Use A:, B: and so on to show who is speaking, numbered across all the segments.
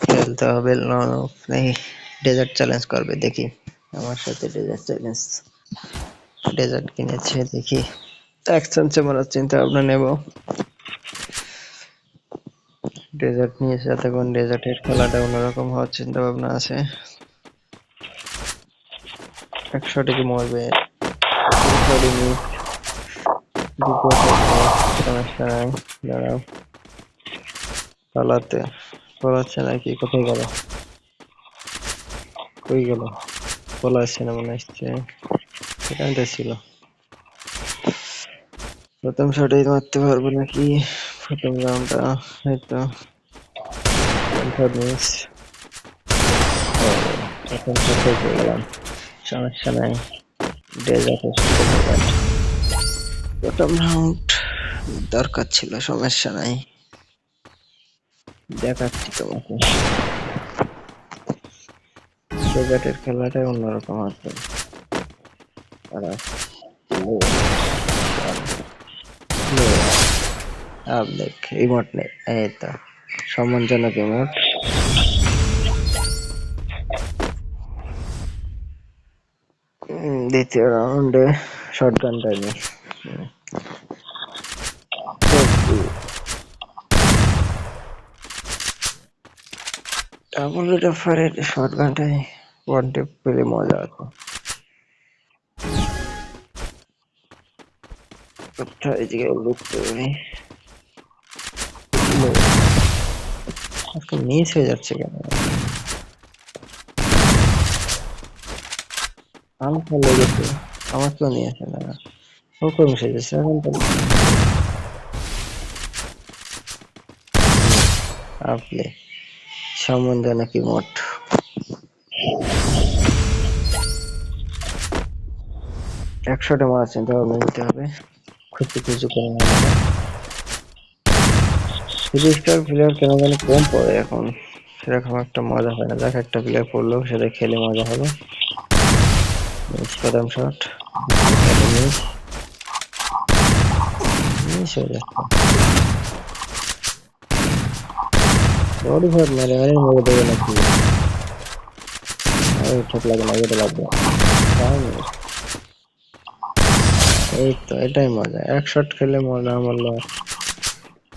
A: খেলতে হবে dessert challenge করবে, দেখি। আমার সাথে ডেজার্ট চ্যালেঞ্জ ডেজার্ট কিনেছে, দেখি। এক্সচেঞ্জে মারার চিন্তা ভাবনা নেব। ডেজার্ট নিয়ে যতক্ষণ ডেজার্টের খেলাটা অন্যরকম হওয়ার চিন্তা ভাবনা আছে। একশো টিকে মরবে। সমস্যা নাই, দাঁড়াও। পালাতে পালাচ্ছে নাকি? কোথায় গেল? কই গেল? পলাচ্ছে না মনে হচ্ছে। এখানটা ছিল। প্রথম শটেই মারতে পারব নাকি? প্রথম রাউন্ডটা হয়তো প্রথম শটে পেয়ে গেলাম। সমস্যা নাই। প্রথম রাউন্ড দরকার ছিল, সমস্যা নাই। দেখাচ্ছি তোমাকে। ডেজার্টের খেলাটাই অন্যরকম আছে। তারা আপ দেখ ইমোট নেই এই তো, সম্মানজনক ইমোট দ্বিতীয় রাউন্ডে শর্ট গানটা নিই ডাবল রেফারের শর্ট গানটাই ওয়ান টেপ পেলে মজা কোথায় এদিকে হয়ে যাচ্ছে কেন? আলফা লেগেছে আমার কেউ নিয়ে আসে না। হুকুম মিশে যাচ্ছে? এখন তো আপনি সম্মানজনক ইমোট একশোটা মাছ চিন্তা ভাবনা নিতে হবে। খুঁজতে খুঁজে করে থ্রি স্টার প্লেয়ার কেন জানি কম পড়ে এখন। সেরকম একটা মজা হয় না। দেখ, একটা প্লেয়ার পড়ল সেটা খেলে মজা হবে। কদম শট মিস এই তো এটাই মজা এক শট খেলে মজা মারলো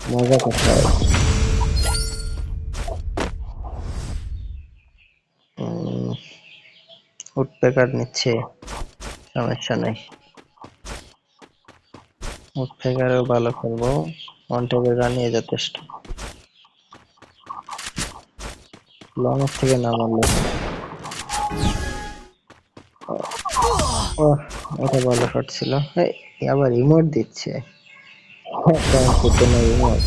A: মজা কোথায় উঠপেকার নিচ্ছে সমস্যা নেই উঠপেকারেও ভালো খেলব ওয়ান টেপের রানিয়ে যথেষ্ট লং থেকে না মারলে ওহ, এটা ভালো শট ছিল এই, আবার রিমোট দিচ্ছে কারণ করতে না রিমোট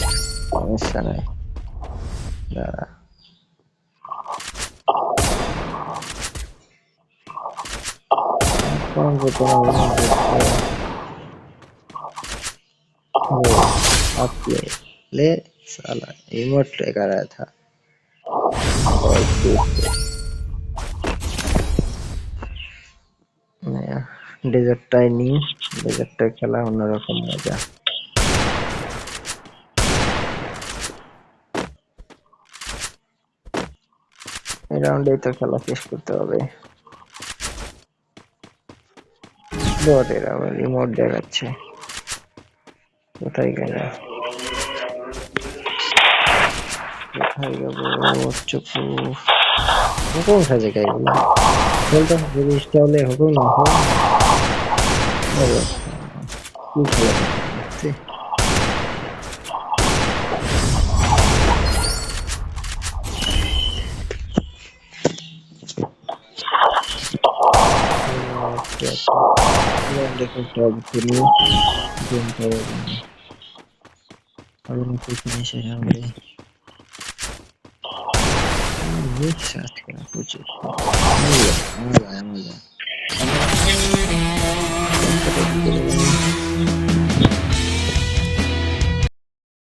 A: সমস্যা নাই দাঁড়া কারণ করতে না রিমোট দিচ্ছে ले अब ले ले साला इमोट लेकर आया था और ডেজার্টটাই নিই, ডেজার্টটাই খেলা অন্যরকম মজা। এই রাউন্ডেই তো খেলা শেষ করতে হবে। রিমোট দেখাচ্ছে। কোথায় গেল? হুকুম সাজে গাইগুলো খেলতে যদি হলে হুকুম না হয়। দেখুন নাকি ফিনিশে যাবে মিস আজকে প্রচুর মজা মজা